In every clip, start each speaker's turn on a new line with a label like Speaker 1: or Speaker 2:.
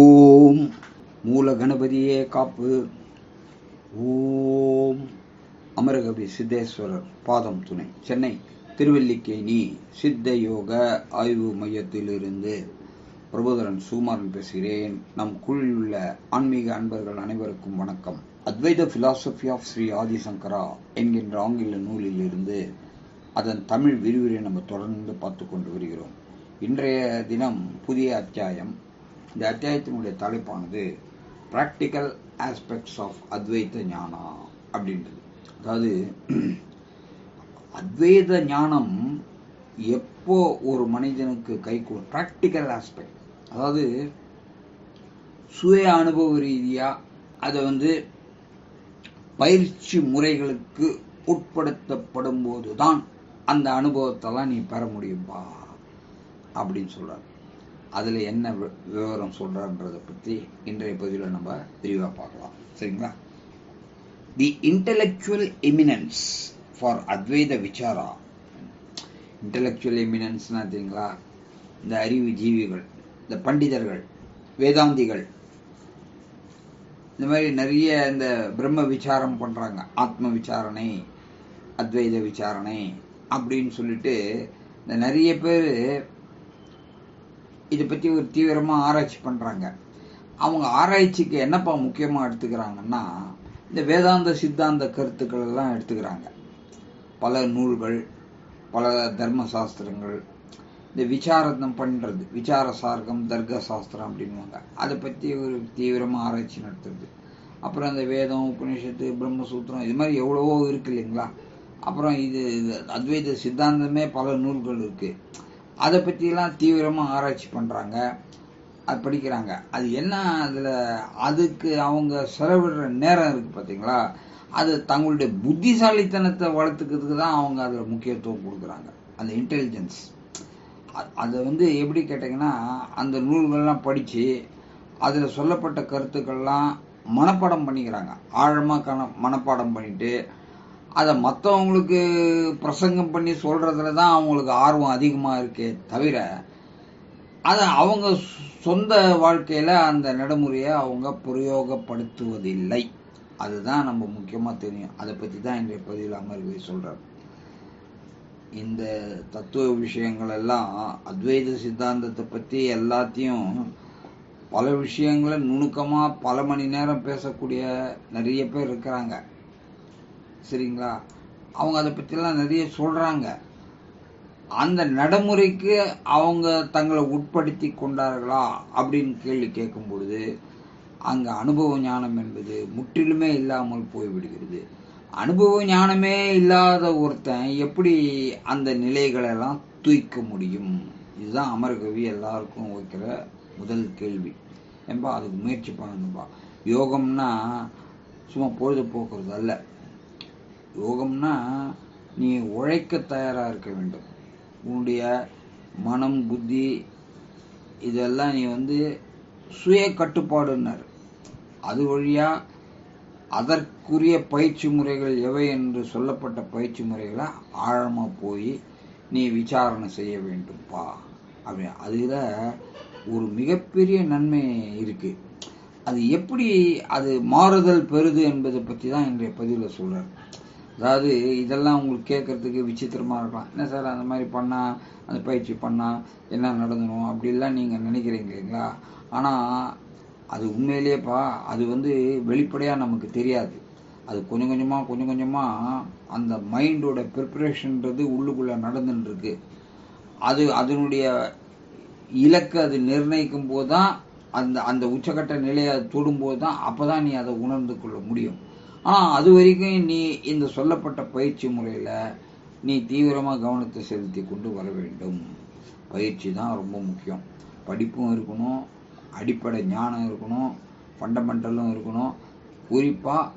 Speaker 1: ஓம் மூல கணபதியே காப்பு ஓம் அமரகவி சித்தேஸ்வரர் பாதம் துணை சென்னை திருவல்லிக்கேணி சித்த யோக ஆய்வு மையத்திலிருந்து பிரபோதரன் சுமாரன் பேசுகிறேன் நம் உள்ள ஆன்மீக அன்பர்கள் அனைவருக்கும் வணக்கம் அத்வைத பிலாசபி ஆஃப் ஸ்ரீ ஆதிசங்கரா என்கின்ற ஆங்கில நூலிலிருந்து அதன் தமிழ் விரிவுரை நம்ம தொடர்ந்து பார்த்து கொண்டு வருகிறோம் இன்றைய தினம் புதிய அத்தியாயம் இந்த அத்தியாயத்தினுடைய தலைப்பானது ப்ராக்டிக்கல் ஆஸ்பெக்ட்ஸ் ஆஃப் அத்வைத ஞானம் அப்படின்றது அதாவது அத்வைத ஞானம் எப்போ ஒரு மனிதனுக்கு கை கொடு ப்ராக்டிக்கல் ஆஸ்பெக்ட் அதாவது சுய அனுபவ ரீதியாக அதை வந்து பயிற்சி முறைகளுக்கு உட்படுத்தப்படும் போது தான் அந்த அனுபவத்தெல்லாம் நீ பெற முடியும்பா அப்படின்னு சொல்கிறார் அதில் என்ன விவரம் சொல்கிறான்றதை பற்றி இன்றைய பகுதியில் நம்ம விரிவாக பார்க்கலாம் சரிங்களா தி இன்டலெக்சுவல் எமினன்ஸ் ஃபார் அத்வைத விசாரா இன்டலெக்சுவல் எமினன்ஸ்னா தெரியுங்களா இந்த அறிவு ஜீவிகள் இந்த பண்டிதர்கள் வேதாந்திகள் இந்த மாதிரி நிறைய இந்த பிரம்ம விசாரம் பண்ணுறாங்க ஆத்ம விசாரணை அத்வைத விசாரணை அப்படின்னு சொல்லிட்டு இந்த நிறைய பேர் இதை பற்றி ஒரு தீவிரமாக ஆராய்ச்சி பண்ணுறாங்க அவங்க ஆராய்ச்சிக்கு என்னப்பா முக்கியமாக எடுத்துக்கிறாங்கன்னா இந்த வேதாந்த சித்தாந்த கருத்துக்கள் எல்லாம் எடுத்துக்கிறாங்க பல நூல்கள் பல தர்ம சாஸ்திரங்கள் இந்த விசாரணம் பண்ணுறது விசார சார்க்கம் தர்க்க சாஸ்திரம் அப்படின்வாங்க அதை பற்றி ஒரு தீவிரமாக ஆராய்ச்சி நடத்துறது அப்புறம் இந்த வேதம் உபநிஷத்து பிரம்மசூத்திரம் இது மாதிரி எவ்வளவோ இருக்கு இல்லைங்களா அப்புறம் இது அத்வைத சித்தாந்தமே பல நூல்கள் இருக்குது அதை பற்றியெல்லாம் தீவிரமாக ஆராய்ச்சி பண்ணுறாங்க அது படிக்கிறாங்க அது என்ன அதில் அதுக்கு அவங்க செலவிடுற நேரம் இருக்குது பார்த்தீங்களா அது தங்களுடைய புத்திசாலித்தனத்தை வளர்த்துக்கிறதுக்கு தான் அவங்க அதில் முக்கியத்துவம் கொடுக்குறாங்க அந்த இன்டெலிஜென்ஸ் அதை வந்து எப்படி கேட்டிங்கன்னா அந்த நூல்கள்லாம் படித்து அதில் சொல்லப்பட்ட கருத்துக்கள்லாம் மனப்பாடம் பண்ணிக்கிறாங்க ஆழமாக மனப்பாடம் பண்ணிவிட்டு அதை மற்றவங்களுக்கு பிரசங்கம் பண்ணி சொல்கிறதுல தான் அவங்களுக்கு ஆர்வம் அதிகமாக இருக்கே தவிர அதை அவங்க சொந்த வாழ்க்கையில் அந்த நடைமுறையை அவங்க பிரயோகப்படுத்துவதில்லை அதுதான் நம்ம முக்கியமாக தெரியும் அதை பற்றி தான் இன்றைய பதிவில் அமர்வை சொல்கிறார் இந்த தத்துவ விஷயங்கள் எல்லாம் அத்வைத சித்தாந்தத்தை பற்றி எல்லாத்தையும் பல விஷயங்களை நுணுக்கமாக பல மணி நேரம் பேசக்கூடிய நிறைய பேர் இருக்கிறாங்க சரிங்களா அவங்க அதை பற்றிலாம் நிறைய சொல்கிறாங்க அந்த நடைமுறைக்கு அவங்க தங்களை உட்படுத்தி கொண்டார்களா அப்படின்னு கேள்வி கேட்கும் பொழுது அங்கே அனுபவ ஞானம் என்பது முற்றிலுமே இல்லாமல் போய்விடுகிறது அனுபவ ஞானமே இல்லாத ஒருத்தன் எப்படி அந்த நிலைகளெல்லாம் தூய்க்க முடியும் இதுதான் அமர்கவி எல்லாருக்கும் வைக்கிற முதல் கேள்வி என்பா அதுக்கு முயற்சி பண்ணணும்பா யோகம்னா சும்மா பொழுதுபோக்குறது அல்ல யோகம்னா நீ உழைக்க தயாராக இருக்க வேண்டும் உன்னுடைய மனம் புத்தி இதெல்லாம் நீ வந்து சுய கட்டுப்பாடுன்னர் அது வழியாக அதற்குரிய பயிற்சி முறைகள் எவை என்று சொல்லப்பட்ட பயிற்சி முறைகளை ஆழமாக போய் நீ விசாரணை செய்ய வேண்டும்ப்பா அப்படி அதில் ஒரு மிகப்பெரிய நன்மை இருக்குது அது எப்படி அது மாறுதல் பெறுது என்பதை பற்றி தான் இன்றைய பதிவில் சொல்கிறார் அதாவது இதெல்லாம் உங்களுக்கு கேட்குறதுக்கு விசித்திரமாக இருக்கலாம் என்ன சார் அந்த மாதிரி பண்ணால் அந்த பயிற்சி பண்ணால் என்ன நடந்துடும் அப்படிலாம் நீங்கள் நினைக்கிறீங்க இல்லைங்களா ஆனால் அது உண்மையிலேயேப்பா அது வந்து வெளிப்படையாக நமக்கு தெரியாது அது கொஞ்சம் கொஞ்சமாக கொஞ்சம் கொஞ்சமாக அந்த மைண்டோட ப்ரிப்பரேஷன்றது உள்ளுக்குள்ளே நடந்துட்டுருக்கு அது அதனுடைய இலக்கு அது நிர்ணயிக்கும் போது தான் அந்த அந்த உச்சக்கட்ட நிலையை தொடும்போது தான் அப்போ தான் நீ அதை உணர்ந்து கொள்ள முடியும் ஆனால் அது வரைக்கும் நீ இந்த சொல்லப்பட்ட பயிற்சி முறையில் நீ தீவிரமாக கவனத்தை செலுத்தி கொண்டு வர வேண்டும் பயிற்சி தான் ரொம்ப முக்கியம் படிப்பும் இருக்கணும் அடிப்படை ஞானம் இருக்கணும் ஃபண்டமெண்டலும் இருக்கணும் குறிப்பாக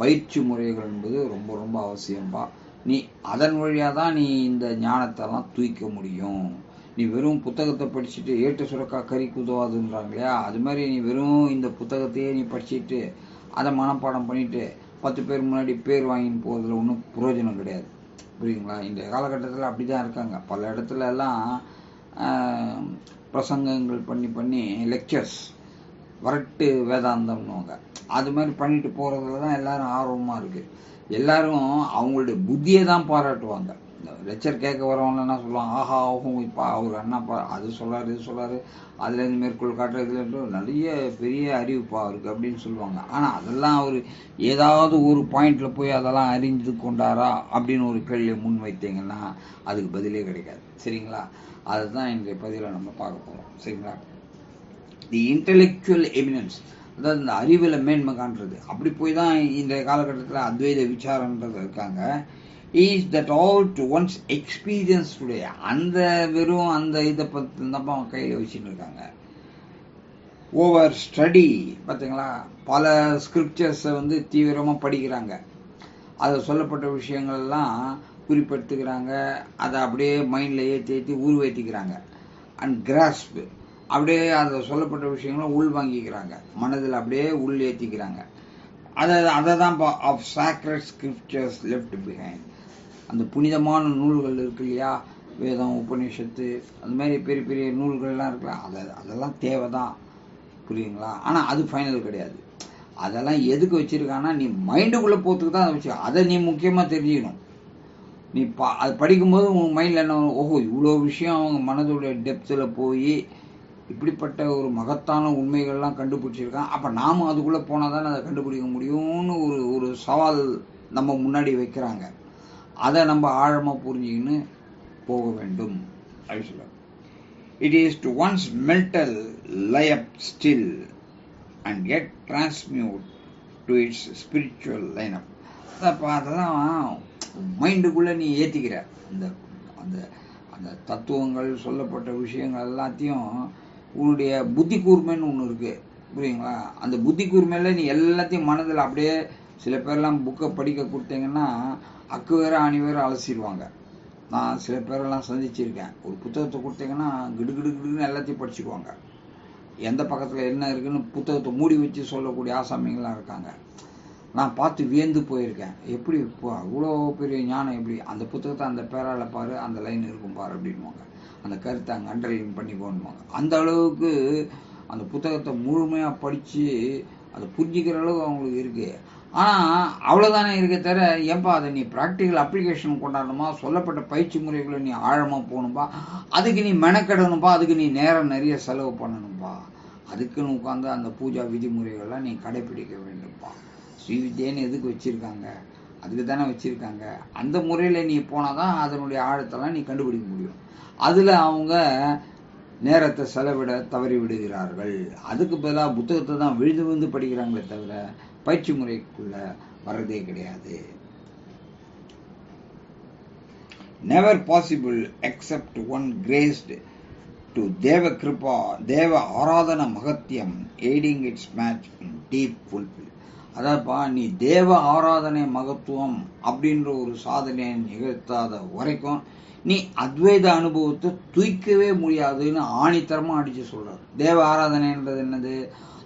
Speaker 1: பயிற்சி முறைகள் என்பது ரொம்ப ரொம்ப அவசியம்பா நீ அதன் வழியாக தான் நீ இந்த ஞானத்தெல்லாம் தூக்க முடியும் நீ வெறும் புத்தகத்தை படிச்சுட்டு ஏட்டு சுரக்கா கறி குதவாதுன்றாங்க இல்லையா அது மாதிரி நீ வெறும் இந்த புத்தகத்தையே நீ படிச்சுட்டு அதை மனப்பாடம் பண்ணிவிட்டு பத்து பேர் முன்னாடி பேர் வாங்கின்னு போகிறதுல ஒன்றும் பிரயோஜனம் கிடையாது புரியுங்களா இந்த காலகட்டத்தில் அப்படி தான் இருக்காங்க பல இடத்துல எல்லாம் பிரசங்கங்கள் பண்ணி பண்ணி லெக்சர்ஸ் வரட்டு வேதாந்தம்னுவாங்க அது மாதிரி பண்ணிட்டு போகிறதுல தான் எல்லாரும் ஆர்வமாக இருக்குது எல்லோரும் அவங்களுடைய புத்தியை தான் பாராட்டுவாங்க இந்த லெக்சர் கேட்க வரவங்க என்ன சொல்லுவாங்க ஆஹா ஆகும் இப்போ அவர் என்ன அது சொல்கிறார் இது சொல்கிறாரு அதுலேருந்து மேற்கொள் காட்டுறதுலேருந்து இதுலேருந்து நிறைய பெரிய அறிவிப்பா அவருக்கு அப்படின்னு சொல்லுவாங்க ஆனால் அதெல்லாம் அவர் ஏதாவது ஒரு பாயிண்டில் போய் அதெல்லாம் அறிந்து கொண்டாரா அப்படின்னு ஒரு கேள்வியை முன் வைத்தீங்கன்னா அதுக்கு பதிலே கிடைக்காது சரிங்களா அதுதான் இன்றைய பதிலில் நம்ம பார்க்க போகிறோம் சரிங்களா தி இன்டலெக்சுவல் எவிடன்ஸ் அதாவது இந்த அறிவில் மேன்மை காண்றது அப்படி போய் தான் இன்றைய காலகட்டத்தில் அத்வைத விசாரன்றது இருக்காங்க is that all to one's experience today அந்த வெறும் அந்த இதை பற்றி நம்ம கையில் வச்சுட்டு இருக்காங்க ஓவர் ஸ்டடி பார்த்தீங்களா பல ஸ்கிரிப்சர்ஸை வந்து தீவிரமாக படிக்கிறாங்க அதை சொல்லப்பட்ட விஷயங்கள்லாம் குறிப்பெடுத்துக்கிறாங்க அதை அப்படியே மைண்டில் ஏற்றி ஏற்றி உருவேற்றிக்கிறாங்க அண்ட் கிராஸ்ப் அப்படியே அதை சொல்லப்பட்ட விஷயங்களும் உள் வாங்கிக்கிறாங்க மனதில் அப்படியே உள் ஏற்றிக்கிறாங்க அதை அதை தான் of sacred scriptures left behind அந்த புனிதமான நூல்கள் இருக்கு இல்லையா வேதம் உபநிஷத்து அந்த மாதிரி பெரிய பெரிய நூல்கள்லாம் இருக்கலாம் அதை அதெல்லாம் தேவை தான் புரியுங்களா ஆனால் அது ஃபைனல் கிடையாது அதெல்லாம் எதுக்கு வச்சுருக்கான்னா நீ மைண்டுக்குள்ளே போகிறதுக்கு தான் அதை வச்சுருக்க அதை நீ முக்கியமாக தெரிஞ்சுக்கணும் நீ பா அது படிக்கும்போது உன் மைண்டில் என்ன ஓஹோ இவ்வளோ விஷயம் அவங்க மனதோடைய டெப்த்தில் போய் இப்படிப்பட்ட ஒரு மகத்தான உண்மைகள்லாம் கண்டுபிடிச்சிருக்கான் அப்போ நாமும் அதுக்குள்ளே போனால் தானே அதை கண்டுபிடிக்க முடியும்னு ஒரு ஒரு சவால் நம்ம முன்னாடி வைக்கிறாங்க அதை நம்ம ஆழமாக புரிஞ்சுக்கின்னு போக வேண்டும் அப்படின்னு சொல்லுவாங்க it is to one's mental layer still and get transmute to its spiritual லைனப் அதை பார்த்து தான் மைண்டுக்குள்ளே நீ ஏற்றிக்கிற இந்த அந்த அந்த தத்துவங்கள் சொல்லப்பட்ட விஷயங்கள் எல்லாத்தையும் உன்னுடைய புத்தி கூர்மைன்னு ஒன்று இருக்குது புரியுங்களா அந்த புத்தி கூர்மையில் நீ எல்லாத்தையும் மனதில் அப்படியே சில பேர்லாம் புக்கை படிக்க கொடுத்தீங்கன்னா அக்கு வேற ஆணி வேற அலசிடுவாங்க நான் சில பேரெல்லாம் சந்திச்சிருக்கேன் ஒரு புத்தகத்தை கொடுத்தீங்கன்னா கிடு கிடு கிடுன்னு எல்லாத்தையும் படிச்சுக்குவாங்க எந்த பக்கத்தில் என்ன இருக்குன்னு புத்தகத்தை மூடி வச்சு சொல்லக்கூடிய ஆசாமிங்களாம் இருக்காங்க நான் பார்த்து வியந்து போயிருக்கேன் எப்படி இப்போ அவ்வளோ பெரிய ஞானம் எப்படி அந்த புத்தகத்தை அந்த பேரால் பாரு அந்த லைன் இருக்கும் பாரு அப்படின்வாங்க அந்த கருத்தை அங்கே அண்டர்லைன் பண்ணிக்கோன்னுவாங்க அந்த அளவுக்கு அந்த புத்தகத்தை முழுமையாக படித்து அதை புரிஞ்சுக்கிற அளவு அவங்களுக்கு இருக்குது ஆனால் அவ்வளோதானே இருக்க தவிர ஏன்பா அதை நீ ப்ராக்டிக்கல் அப்ளிகேஷன் கொண்டாடணுமா சொல்லப்பட்ட பயிற்சி முறைகளை நீ ஆழமாக போகணும்பா அதுக்கு நீ மெனக்கெடணும்பா அதுக்கு நீ நேரம் நிறைய செலவு பண்ணணும்பா அதுக்குன்னு உட்காந்து அந்த பூஜா விதிமுறைகள்லாம் நீ கடைபிடிக்க ஸ்ரீ ஸ்ரீவித்யன்னு எதுக்கு வச்சுருக்காங்க அதுக்கு தானே வச்சுருக்காங்க அந்த முறையில் நீ போனால் தான் அதனுடைய ஆழத்தெல்லாம் நீ கண்டுபிடிக்க முடியும் அதில் அவங்க நேரத்தை செலவிட தவறி விடுகிறார்கள் அதுக்கு பதிலாக புத்தகத்தை தான் விழுந்து விழுந்து படிக்கிறாங்களே தவிர பயிற்சி முறைக்குள்ள வர்றதே கிடையாது never possible except one graced to தேவ கிருபா தேவ ஆராதன மகத்தியம் aiding its match deep fulfil அதாப்பா நீ தேவ ஆராதனை மகத்துவம் அப்படின்ற ஒரு சாதனையை நிகழ்த்தாத வரைக்கும் நீ அத்வைத அனுபவத்தை தூய்க்கவே முடியாதுன்னு ஆணித்தரமாக அடிச்சு சொல்றாரு தேவ ஆராதனைன்றது என்னது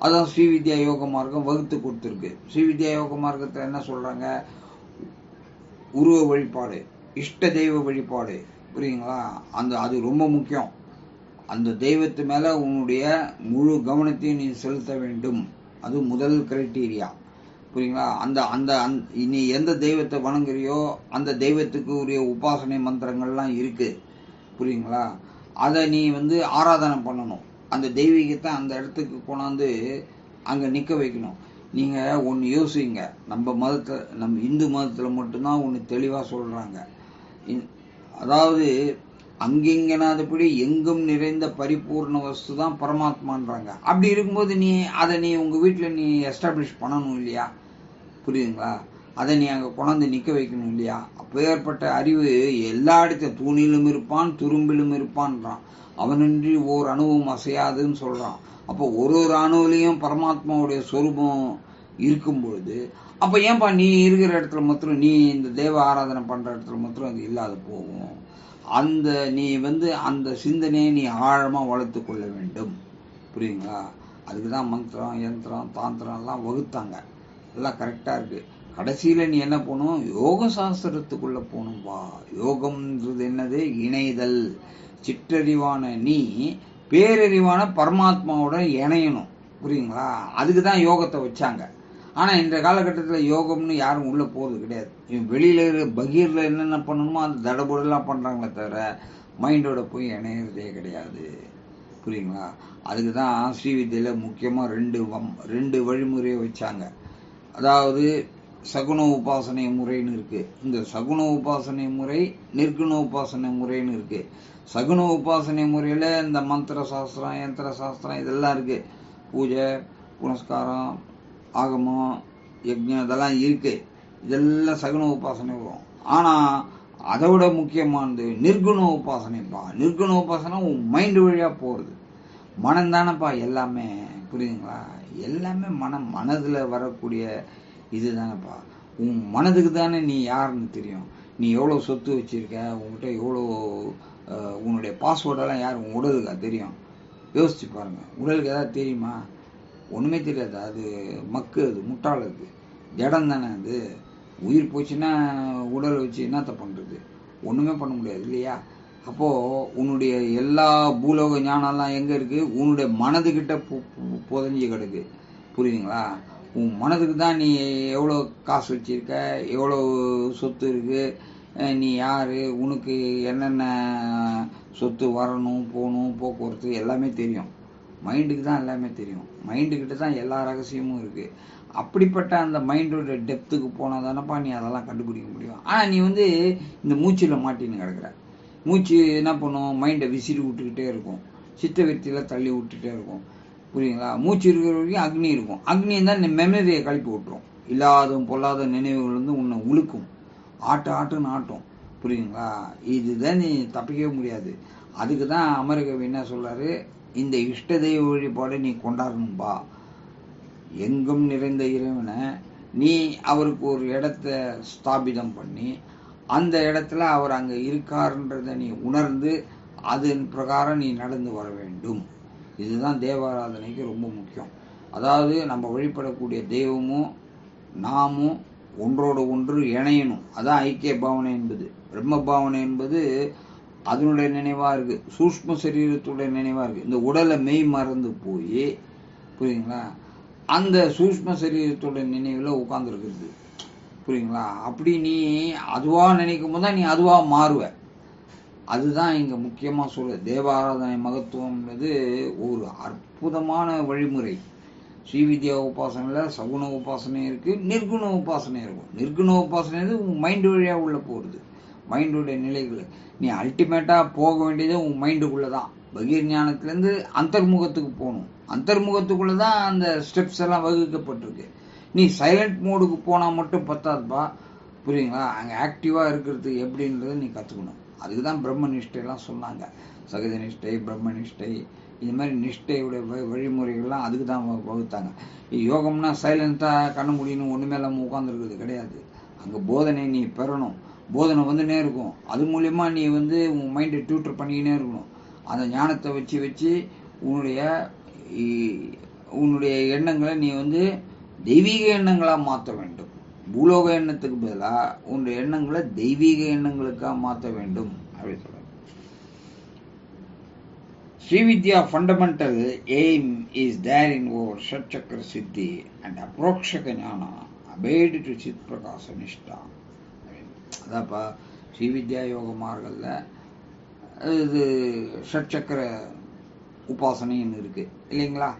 Speaker 1: அதான் ஸ்ரீவித்யா யோக மார்க்கம் வகுத்து கொடுத்துருக்கு ஸ்ரீவித்யா யோக மார்க்கத்தில் என்ன சொல்கிறாங்க உருவ வழிபாடு இஷ்ட தெய்வ வழிபாடு புரியுங்களா அந்த அது ரொம்ப முக்கியம் அந்த தெய்வத்து மேலே உன்னுடைய முழு கவனத்தையும் நீ செலுத்த வேண்டும் அது முதல் கிரைட்டீரியா புரியுங்களா அந்த அந்த அந் நீ எந்த தெய்வத்தை வணங்குறியோ அந்த தெய்வத்துக்கு உரிய உபாசனை மந்திரங்கள்லாம் இருக்குது புரியுங்களா அதை நீ வந்து ஆராதனை பண்ணணும் அந்த தெய்வீகத்தை அந்த இடத்துக்கு கொண்டாந்து அங்கே நிற்க வைக்கணும் நீங்கள் ஒன்று யோசிங்க நம்ம மதத்தில் நம்ம இந்து மதத்தில் மட்டும்தான் ஒன்று தெளிவாக சொல்கிறாங்க அதாவது அங்கிங்கனாதபடி எங்கும் நிறைந்த பரிபூர்ண வஸ்து தான் பரமாத்மான்றாங்க அப்படி இருக்கும்போது நீ அதை நீ உங்கள் வீட்டில் நீ எஸ்டாப்ளிஷ் பண்ணணும் இல்லையா புரியுதுங்களா அதை நீ அங்கே கொண்டாந்து நிற்க வைக்கணும் இல்லையா அப்பேற்பட்ட அறிவு எல்லா இடத்த தூணிலும் இருப்பான் துரும்பிலும் இருப்பான்றான் அவனின்றி ஓர் அணுவும் அசையாதுன்னு சொல்கிறான் அப்போ ஒரு ஒரு அணுவிலையும் பரமாத்மாவுடைய சொரூபம் இருக்கும் பொழுது அப்போ ஏன்பா நீ இருக்கிற இடத்துல மாத்திரம் நீ இந்த தேவ ஆராதனை பண்ணுற இடத்துல மாத்திரம் அது இல்லாத போகும் அந்த நீ வந்து அந்த சிந்தனையை நீ ஆழமாக வளர்த்து கொள்ள வேண்டும் புரியுங்களா அதுக்கு தான் மந்திரம் யந்திரம் தாந்திரம்லாம் வகுத்தாங்க எல்லாம் கரெக்டாக இருக்குது கடைசியில் நீ என்ன போகணும் யோக சாஸ்திரத்துக்குள்ளே போகணும் வா யோகம்ன்றது என்னது இணைதல் சிற்றறிவான நீ பேரறிவான பரமாத்மாவோட இணையணும் புரியுங்களா அதுக்கு தான் யோகத்தை வச்சாங்க ஆனால் இந்த காலகட்டத்தில் யோகம்னு யாரும் உள்ளே போகிறது கிடையாது வெளியில் இருக்கிற பகீரில் என்னென்ன பண்ணணுமோ அந்த தடபுடலாம் பண்ணுறாங்களே தவிர மைண்டோட போய் இணையிறதே கிடையாது புரியுங்களா அதுக்கு தான் ஸ்ரீவித்தியில் முக்கியமாக ரெண்டு வம் ரெண்டு வழிமுறையை வச்சாங்க அதாவது சகுண உபாசனை முறைன்னு இருக்குது இந்த சகுண உபாசனை முறை நிர்குண உபாசனை முறைன்னு இருக்குது சகுண உபாசனை முறையில் இந்த மந்திர சாஸ்திரம் யந்திர சாஸ்திரம் இதெல்லாம் இருக்குது பூஜை புனஸ்காரம் ஆகமம் யஜ்யம் இதெல்லாம் இருக்குது இதெல்லாம் சகுண உபாசனை வரும் ஆனால் அதை விட முக்கியமானது நிர்குண உபாசனைப்பா நிர்குண உபாசனை உன் மைண்டு வழியாக போகிறது மனம்தானப்பா எல்லாமே புரியுதுங்களா எல்லாமே மனம் மனதில் வரக்கூடிய இது தானேப்பா உன் மனதுக்கு தானே நீ யாருன்னு தெரியும் நீ எவ்வளோ சொத்து வச்சுருக்க உங்ககிட்ட எவ்வளோ உன்னுடைய பாஸ்வேர்டெல்லாம் யார் உன் உடலுக்கா தெரியும் யோசிச்சு பாருங்கள் உடலுக்கு ஏதாவது தெரியுமா ஒன்றுமே தெரியாது அது மக்கு அது முட்டாள் அது ஜடம் தானே அது உயிர் போச்சுன்னா உடல் வச்சு என்னத்த பண்ணுறது ஒன்றுமே பண்ண முடியாது இல்லையா அப்போது உன்னுடைய எல்லா பூலோக ஞானம்லாம் எங்கே இருக்குது உன்னுடைய மனதுக்கிட்ட புதஞ்சு கிடக்கு புரியுதுங்களா உன் மனதுக்கு தான் நீ எவ்வளோ காசு வச்சிருக்க எவ்வளோ சொத்து இருக்குது நீ யார் உனக்கு என்னென்ன சொத்து வரணும் போகணும் போக்குவரத்து எல்லாமே தெரியும் மைண்டுக்கு தான் எல்லாமே தெரியும் மைண்டுக்கிட்ட தான் எல்லா ரகசியமும் இருக்குது அப்படிப்பட்ட அந்த மைண்டோட டெப்த்துக்கு போனால் தானப்பா நீ அதெல்லாம் கண்டுபிடிக்க முடியும் ஆனால் நீ வந்து இந்த மூச்சில் மாட்டின்னு கிடக்குற மூச்சு என்ன பண்ணும் மைண்டை விசிறி விட்டுக்கிட்டே இருக்கும் சித்தவெத்தியில் தள்ளி விட்டுட்டே இருக்கும் புரியுங்களா மூச்சு இருக்கிற வரைக்கும் அக்னி இருக்கும் அக்னி தான் மெமரியை கழிப்பு விட்டுரும் இல்லாதும் பொல்லாத நினைவுகள் வந்து உன்னை உழுக்கும் ஆட்டு ஆட்டுன்னு ஆட்டும் புரியுங்களா இதுதான் நீ தப்பிக்கவே முடியாது அதுக்கு தான் அமரகவி என்ன சொல்கிறாரு இந்த இஷ்ட தெய்வ வழிபாடை நீ கொண்டாடணும்பா எங்கும் நிறைந்த இறைவனை நீ அவருக்கு ஒரு இடத்த ஸ்தாபிதம் பண்ணி அந்த இடத்துல அவர் அங்கே இருக்காருன்றதை நீ உணர்ந்து அதன் பிரகாரம் நீ நடந்து வர வேண்டும் இதுதான் தேவாராதனைக்கு ரொம்ப முக்கியம் அதாவது நம்ம வழிபடக்கூடிய தெய்வமும் நாமும் ஒன்றோடு ஒன்று இணையணும் அதான் ஐக்கிய பாவனை என்பது பிரம்ம பாவனை என்பது அதனுடைய நினைவாக இருக்குது சூஷ்ம சரீரத்துடைய நினைவாக இருக்குது இந்த உடலை மெய் மறந்து போய் புரியுங்களா அந்த சூஷ்ம சரீரத்துடைய நினைவில் உட்காந்துருக்குறது புரியுங்களா அப்படி நீ அதுவாக நினைக்கும் போது தான் நீ அதுவாக மாறுவ அதுதான் இங்கே முக்கியமாக சொல்ல தேவாராதனை மகத்துவம்ன்றது ஒரு அற்புதமான வழிமுறை ஸ்ரீவித்யா உபாசனையில் சகுண உபாசனை இருக்குது நிர்குண உபாசனை இருக்கும் நிர்குண உபாசனை உன் மைண்டு வழியாக உள்ளே போகிறது மைண்டுடைய நிலைகள் நீ அல்டிமேட்டாக போக வேண்டியது உன் மைண்டுக்குள்ளே தான் பகீர் ஞானத்துலேருந்து அந்தர்முகத்துக்கு போகணும் அந்தர்முகத்துக்குள்ளே தான் அந்த ஸ்டெப்ஸ் எல்லாம் வகுக்கப்பட்டிருக்கு நீ சைலண்ட் மோடுக்கு போனால் மட்டும் பத்தாதுப்பா புரியுங்களா அங்கே ஆக்டிவாக இருக்கிறது எப்படின்றத நீ கற்றுக்கணும் அதுக்கு தான் பிரம்ம நிஷ்டையெல்லாம் சொன்னாங்க சகஜ நிஷ்டை பிரம்ம நிஷ்டை இது மாதிரி நிஷ்டையுடைய வழிமுறைகள்லாம் அதுக்கு தான் வகுத்தாங்க யோகம்னா சைலண்ட்டாக கண்ண முடியணும் ஒன்றுமே இல்லாமல் உட்காந்துருக்குறது கிடையாது அங்கே போதனை நீ பெறணும் போதனை வந்துனே இருக்கும் அது மூலயமா நீ வந்து உன் மைண்டை டியூட்டர் பண்ணிக்கினே இருக்கணும் அந்த ஞானத்தை வச்சு வச்சு உன்னுடைய உன்னுடைய எண்ணங்களை நீ வந்து தெய்வீக எண்ணங்களாக மாற்ற வேண்டும் பூலோக எண்ணத்துக்கு பதிலாக உன்னுடைய எண்ணங்களை தெய்வீக எண்ணங்களுக்காக மாற்ற வேண்டும் அப்படின்னு Sri Vidya fundamental aim is there in or ஷட்சக்கர சித்தி அண்ட் அப்ரோக்ஷக ஞானம் அபேடு டு சித் பிரகாச நிஷ்டா அதாப்பா வித்யா யோக மார்களில் இது ஷட்சக்கர உபாசனைன்னு இருக்குது இல்லைங்களா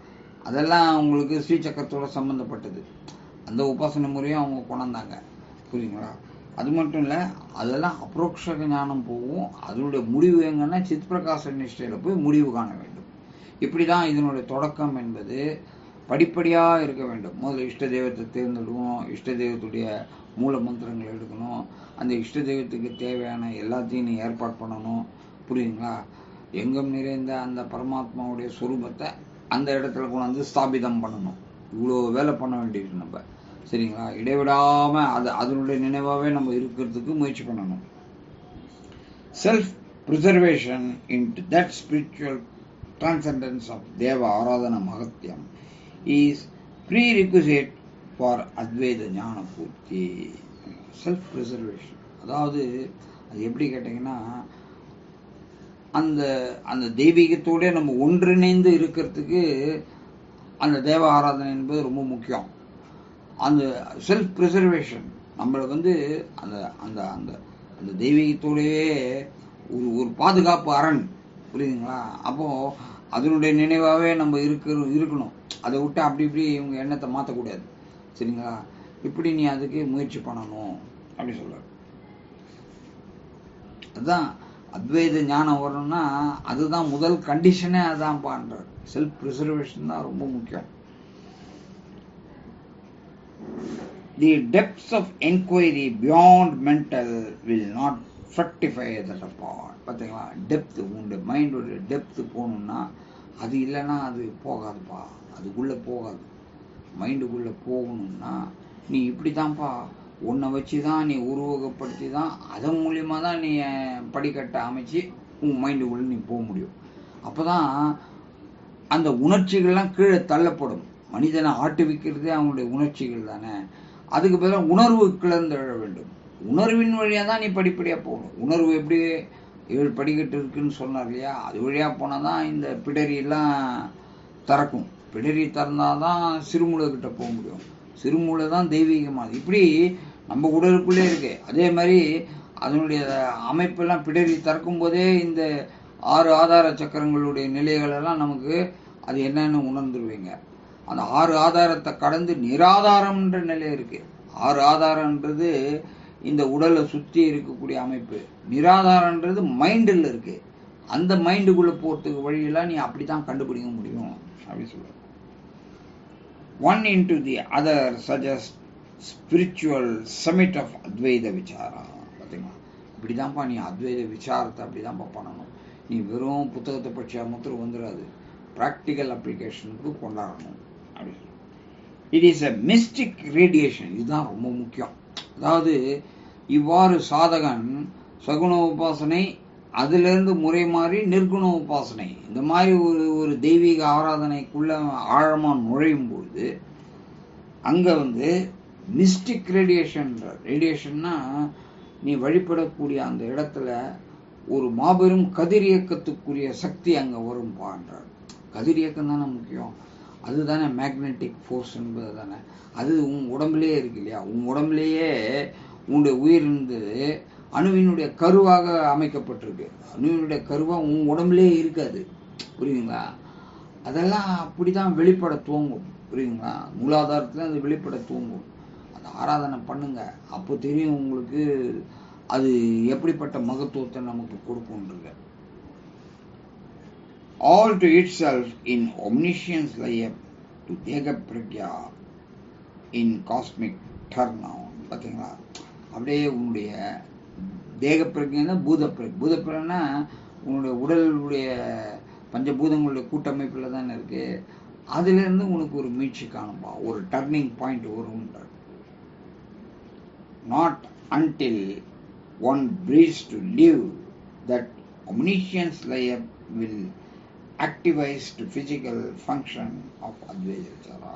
Speaker 1: அதெல்லாம் அவங்களுக்கு ஸ்ரீசக்கரத்தோட சம்மந்தப்பட்டது அந்த உபாசன முறையும் அவங்க கொண்டாந்தாங்க புரியுங்களா அது மட்டும் இல்லை அதெல்லாம் அப்ரோக்ஷக ஞானம் போகும் அதனுடைய முடிவு எங்கன்னா சித் பிரகாச நிஷ்டையில் போய் முடிவு காண வேண்டும் இப்படி தான் இதனுடைய தொடக்கம் என்பது படிப்படியாக இருக்க வேண்டும் முதல்ல இஷ்ட தெய்வத்தை தேர்ந்தெடுக்கணும் இஷ்ட தெய்வத்துடைய மூல மந்திரங்களை எடுக்கணும் அந்த இஷ்ட தெய்வத்துக்கு தேவையான எல்லாத்தையும் நீ ஏற்பாடு பண்ணணும் புரியுங்களா எங்கும் நிறைந்த அந்த பரமாத்மாவுடைய சுரூபத்தை அந்த இடத்துல கொண்டு வந்து ஸ்தாபிதம் பண்ணணும் இவ்வளோ வேலை பண்ண வேண்டியது நம்ம சரிங்களா இடைவிடாமல் அது அதனுடைய நினைவாகவே நம்ம இருக்கிறதுக்கு முயற்சி பண்ணணும் self preservation and that spiritual of தேவ ஆராதன மகத்தியம் ஈஸ் ப்ரீ prerequisite ஃபார் அத்வைத ஞான பூர்த்தி செல்ஃப் ப்ரிசர்வேஷன் அதாவது அது எப்படி கேட்டிங்கன்னா அந்த அந்த தெய்வீகத்தோடய நம்ம ஒன்றிணைந்து இருக்கிறதுக்கு அந்த தேவ ஆராதனை என்பது ரொம்ப முக்கியம் அந்த செல்ஃப் ப்ரிசர்வேஷன் நம்மளை வந்து அந்த அந்த அந்த அந்த தெய்வீகத்தோடையே ஒரு ஒரு பாதுகாப்பு அரண் புரியுதுங்களா அப்போது அதனுடைய நினைவாகவே நம்ம இருக்கிற இருக்கணும் அதை விட்டு அப்படி இப்படி இவங்க எண்ணத்தை மாற்றக்கூடாது சரிங்களா இப்படி நீ அதுக்கு முயற்சி பண்ணணும் அப்படி சொல்கிறார் அதுதான் அத்வைத ஞானம் வரணும்னா அதுதான் முதல் கண்டிஷனே அதான் பான்றார் செல்ஃப் ப்ரிசர்வேஷன் தான் ரொம்ப முக்கியம் the depths of enquiry beyond mental will not fortify that அப்பாட் பார்த்தீங்களா டெப்த்து உண்டு மைண்டோட டெப்த்து போகணுன்னா அது இல்லைன்னா அது போகாதுப்பா அதுக்குள்ளே போகாது மைண்டுக்குள்ளே போகணும்னா நீ இப்படி தான்ப்பா உன்னை வச்சு தான் நீ உருவகப்படுத்தி தான் அதன் மூலியமாக தான் நீ படிக்கட்டை அமைச்சு உன் மைண்டுக்குள்ளே நீ போக முடியும் அப்போ தான் அந்த உணர்ச்சிகள்லாம் கீழே தள்ளப்படும் மனிதனை ஆட்டு விற்கிறதே அவனுடைய உணர்ச்சிகள் தானே அதுக்கு பதிலாக உணர்வு கிளர்ந்தெழ வேண்டும் உணர்வின் வழியாக தான் நீ படிப்படியாக போகணும் உணர்வு எப்படி ஏழு படிக்கட்டு இருக்குன்னு சொன்னார் இல்லையா அது வழியாக போனால் தான் இந்த பிடரியெல்லாம் திறக்கும் பிடரி திறந்தால் தான் சிறுமுழுக்கிட்ட போக முடியும் சிறுமூளை தான் தெய்வீகமானது இப்படி நம்ம உடலுக்குள்ளே இருக்குது அதே மாதிரி அதனுடைய அமைப்பெல்லாம் பிடரி திறக்கும் போதே இந்த ஆறு ஆதார சக்கரங்களுடைய நிலைகளெல்லாம் நமக்கு அது என்னன்னு உணர்ந்துருவீங்க அந்த ஆறு ஆதாரத்தை கடந்து நிராதாரம்ன்ற நிலை இருக்குது ஆறு ஆதாரன்றது இந்த உடலை சுற்றி இருக்கக்கூடிய அமைப்பு நிராதாரன்றது மைண்டில் இருக்குது அந்த மைண்டுக்குள்ளே போகிறதுக்கு வழியெல்லாம் நீ அப்படி தான் கண்டுபிடிக்க முடியும் அப்படின்னு சொல்லுவேன் one into the other such as spiritual summit of Advaita Vichara. பார்த்தீங்களா இப்படிதான்ப்பா நீ அத்வைத விசாரத்தை அப்படிதான்ப்பா பண்ணணும் நீ வெறும் புத்தகத்தை படித்தா மாத்திரம் வந்துடாது ப்ராக்டிக்கல் அப்ளிகேஷனுக்கு கொண்டாடணும் அப்படின்னு it is a mystic radiation இதுதான் ரொம்ப முக்கியம் அதாவது இவ்வாறு சாதகன் சகுண உபாசனை அதுலேருந்து முறை மாறி நிர்குண உபாசனை இந்த மாதிரி ஒரு ஒரு தெய்வீக ஆராதனைக்குள்ளே ஆழமாக நுழையும் பொழுது அங்கே வந்து மிஸ்டிக் ரேடியேஷன்ற ரேடியேஷன்னா நீ வழிபடக்கூடிய அந்த இடத்துல ஒரு மாபெரும் கதிர் இயக்கத்துக்குரிய சக்தி அங்கே வரும் பான்றார் கதிர் இயக்கம் தானே முக்கியம் அதுதானே மேக்னெட்டிக் ஃபோர்ஸ் என்பது தானே அது உன் உடம்புலேயே இருக்கு இல்லையா உன் உடம்புலேயே உன்னுடைய உயிர் இருந்தது அணுவினுடைய கருவாக அமைக்கப்பட்டிருக்கு அணுவினுடைய கருவாக உன் உடம்புலே இருக்காது புரியுதுங்களா அதெல்லாம் அப்படி தான் வெளிப்பட துவங்கும் புரியுதுங்களா மூலாதாரத்தில் அது வெளிப்பட துவங்கும் அந்த ஆராதனை பண்ணுங்க அப்போ தெரியும் உங்களுக்கு அது எப்படிப்பட்ட மகத்துவத்தை நமக்கு கொடுக்கும்ன்றது all to itself in omniscience layer to தேக பிரக்யா இன் காஸ்மிக் டர்ன் பார்த்தீங்களா அப்படியே உன்னுடைய பிரஜை பூத பூதப்பிரஜைனா உன்னுடைய உடலுடைய பஞ்சபூதங்களுடைய கூட்டமைப்பில் தானே இருக்குது அதுலேருந்து உனக்கு ஒரு மீட்சி காணும்பா ஒரு டர்னிங் பாயிண்ட் வரும்ன்ற not until one frees to leave that omniscience layer will activize to physical function of Advaitachara.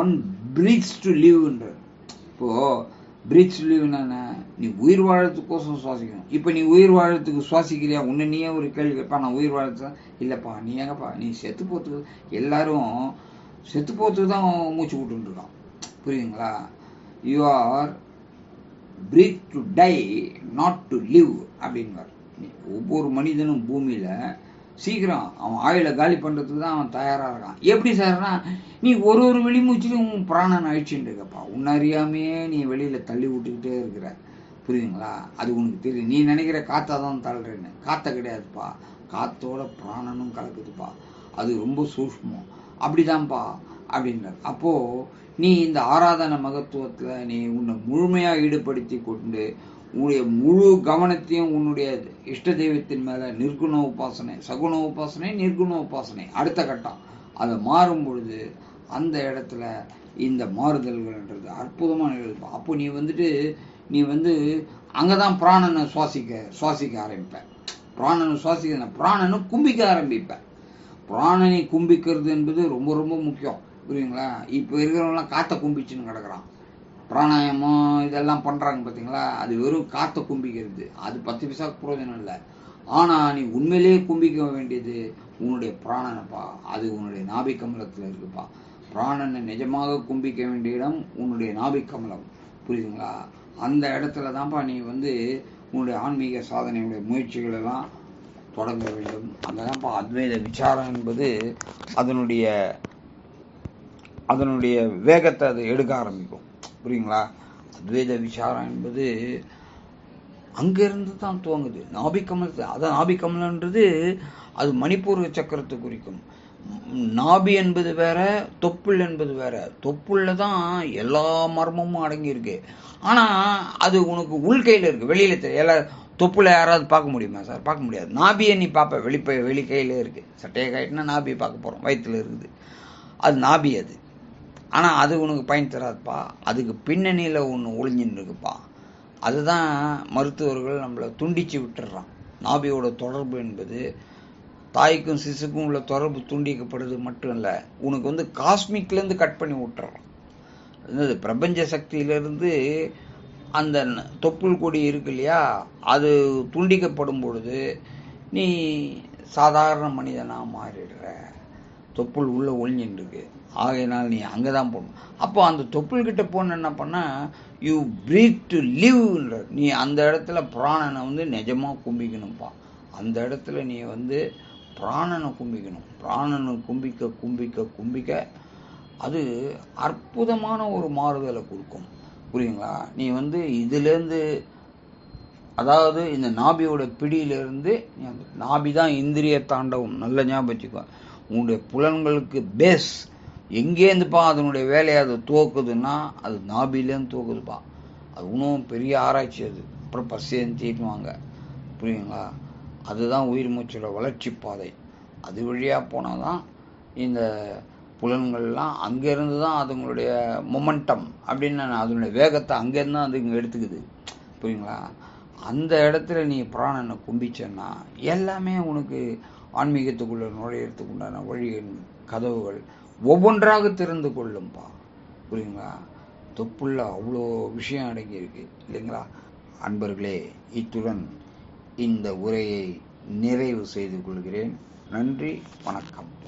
Speaker 1: One breathes to லிவ்ன்ற இப்போது பிரீத் சொல்லிவினா நீ உயிர் வாழறதுக்கோசம் சுவாசிக்கணும் இப்போ நீ உயிர் வாழறதுக்கு சுவாசிக்கிறியா உன்னை நீயே ஒரு கேள்வி கேட்பா நான் உயிர் தான் இல்லைப்பா நீ ஏங்கப்பா நீ செத்து போத்து எல்லாரும் செத்து போத்து தான் மூச்சு விட்டுருக்கான் புரியுதுங்களா you are breathe to die not to live அப்படின்வார் ஒவ்வொரு மனிதனும் பூமியில் சீக்கிரம் அவன் ஆயில காலி பண்ணுறதுக்கு தான் அவன் தயாராக இருக்கான் எப்படி சார்னா நீ ஒரு ஒரு வெளிமூச்சிலையும் உன் பிராணன் அழிச்சுட்டு இருக்கப்பா உன்னறியாமையே நீ வெளியில் தள்ளி விட்டுக்கிட்டே இருக்கிற புரியுதுங்களா அது உனக்கு தெரியும் நீ நினைக்கிற காத்தா தான் தள்ளுறேன்னு காற்றை கிடையாதுப்பா காத்தோட பிராணனும் கலக்குதுப்பா அது ரொம்ப சூஷ்மம் அப்படிதான்ப்பா அப்படின்றார் அப்போது நீ இந்த ஆராதன மகத்துவத்தில் நீ உன்னை முழுமையாக ஈடுபடுத்தி கொண்டு உன்னுடைய முழு கவனத்தையும் உன்னுடைய இஷ்ட தெய்வத்தின் மேலே நிர்குண உபாசனை சகுண உபாசனை நிர்குண உபாசனை அடுத்த கட்டம் அதை மாறும் பொழுது அந்த இடத்துல இந்த மாறுதல்கள்ன்றது அற்புதமான நிகழ்வு அப்போ நீ வந்துட்டு நீ வந்து அங்கே தான் பிராணனை சுவாசிக்க சுவாசிக்க ஆரம்பிப்பேன் பிராணனை சுவாசிக்க பிராணனை கும்பிக்க ஆரம்பிப்பேன் பிராணனை கும்பிக்கிறது என்பது ரொம்ப ரொம்ப முக்கியம் புரியுங்களா இப்போ இருக்கிறவங்களாம் காற்றை கும்பிச்சுன்னு கிடக்குறான் பிராணாயமம் இதெல்லாம் பண்ணுறாங்க பார்த்தீங்களா அது வெறும் காற்றை கும்பிக்கிறது அது பத்து பைசா பிரயோஜனம் இல்லை ஆனால் நீ உண்மையிலேயே கும்பிக்க வேண்டியது உன்னுடைய பிராணனைப்பா அது உன்னுடைய நாபிக் கமலத்தில் இருக்குப்பா பிராணனை நிஜமாக கும்பிக்க வேண்டிய இடம் உன்னுடைய நாபிக் கமலம் புரியுதுங்களா அந்த இடத்துல தான்ப்பா நீ வந்து உன்னுடைய ஆன்மீக சாதனையுடைய முயற்சிகளெல்லாம் தொடங்க வேண்டும் அந்த தான்ப்பா அத்வைத விசாரம் என்பது அதனுடைய அதனுடைய வேகத்தை அது எடுக்க ஆரம்பிக்கும் புரியுங்களா அத்வைத விசாரம் என்பது இருந்து தான் துவங்குது நாபிகமல் அதான் நாபிகமலன்றது அது மணிப்பூர்வ சக்கரத்தை குறிக்கும் நாபி என்பது வேற தொப்புள் என்பது வேற தொப்புள்ள தான் எல்லா மர்மமும் அடங்கியிருக்கு ஆனால் அது உனக்கு உள்கையில் இருக்குது வெளியில் தெரிய எல்லா தொப்புல யாராவது பார்க்க முடியுமா சார் பார்க்க முடியாது நாபியை நீ பார்ப்ப வெளிப்ப வெளிக்கையில் இருக்குது சட்டையை காட்டினா நாபியை பார்க்க போகிறோம் வயிற்றுல இருக்குது அது நாபி அது ஆனால் அது உனக்கு பயன் தராதுப்பா அதுக்கு பின்னணியில் ஒன்று ஒளிஞ்சுன்னு இருக்குப்பா அதுதான் மருத்துவர்கள் நம்மளை துண்டிச்சு விட்டுறான் நாபியோட தொடர்பு என்பது தாய்க்கும் சிசுக்கும் உள்ள தொடர்பு துண்டிக்கப்படுறது மட்டும் இல்லை உனக்கு வந்து காஸ்மிக்லேருந்து கட் பண்ணி விட்டுறான் என்னது பிரபஞ்ச சக்தியிலேருந்து அந்த தொப்புள் கொடி இருக்கு இல்லையா அது துண்டிக்கப்படும் பொழுது நீ சாதாரண மனிதனாக மாறிடுற தொப்புள் உள்ளே ஒழிஞ்சின்ட்டுருக்கு ஆகையினால் நீ அங்கே தான் போகணும் அப்போ அந்த தொப்புள்கிட்ட போன என்ன பண்ண யூ பிரீத் டு லிவ்ன்ற நீ அந்த இடத்துல பிராணனை வந்து நிஜமாக கும்பிக்கணும்ப்பா அந்த இடத்துல நீ வந்து பிராணனை கும்பிக்கணும் பிராணனை கும்பிக்க கும்பிக்க கும்பிக்க அது அற்புதமான ஒரு மாறுதலை கொடுக்கும் புரியுங்களா நீ வந்து இதுலேருந்து அதாவது இந்த நாபியோட பிடியிலேருந்து நீ அந்த நாபி தான் இந்திரிய தாண்டவும் நல்ல ஞாபகம் வச்சுக்கோ உன்னுடைய புலன்களுக்கு பேஸ் எங்கேருந்துப்பா அதனுடைய வேலையை அது துவக்குதுன்னா அது நாபிலேருந்து துவக்குதுப்பா அது இன்னும் பெரிய ஆராய்ச்சி அது அப்புறம் பசேன்னு தீட்டுவாங்க புரியுங்களா அதுதான் உயிர் மூச்சோட வளர்ச்சி பாதை அது வழியாக போனால் தான் இந்த புலன்கள்லாம் அங்கேருந்து தான் அதுங்களுடைய மொமெண்டம் அப்படின்னு அதனுடைய வேகத்தை அங்கேருந்து தான் அதுங்க எடுத்துக்குது புரியுங்களா அந்த இடத்துல நீ பிராணனை கும்பிச்சேன்னா எல்லாமே உனக்கு ஆன்மீகத்துக்குள்ளே நுழையிறதுக்கு உண்டான வழியின் கதவுகள் ஒவ்வொன்றாக திறந்து கொள்ளும்பா புரியுங்களா தொப்புள்ள அவ்வளோ விஷயம் அடங்கியிருக்கு இல்லைங்களா அன்பர்களே இத்துடன் இந்த உரையை நிறைவு செய்து கொள்கிறேன் நன்றி வணக்கம்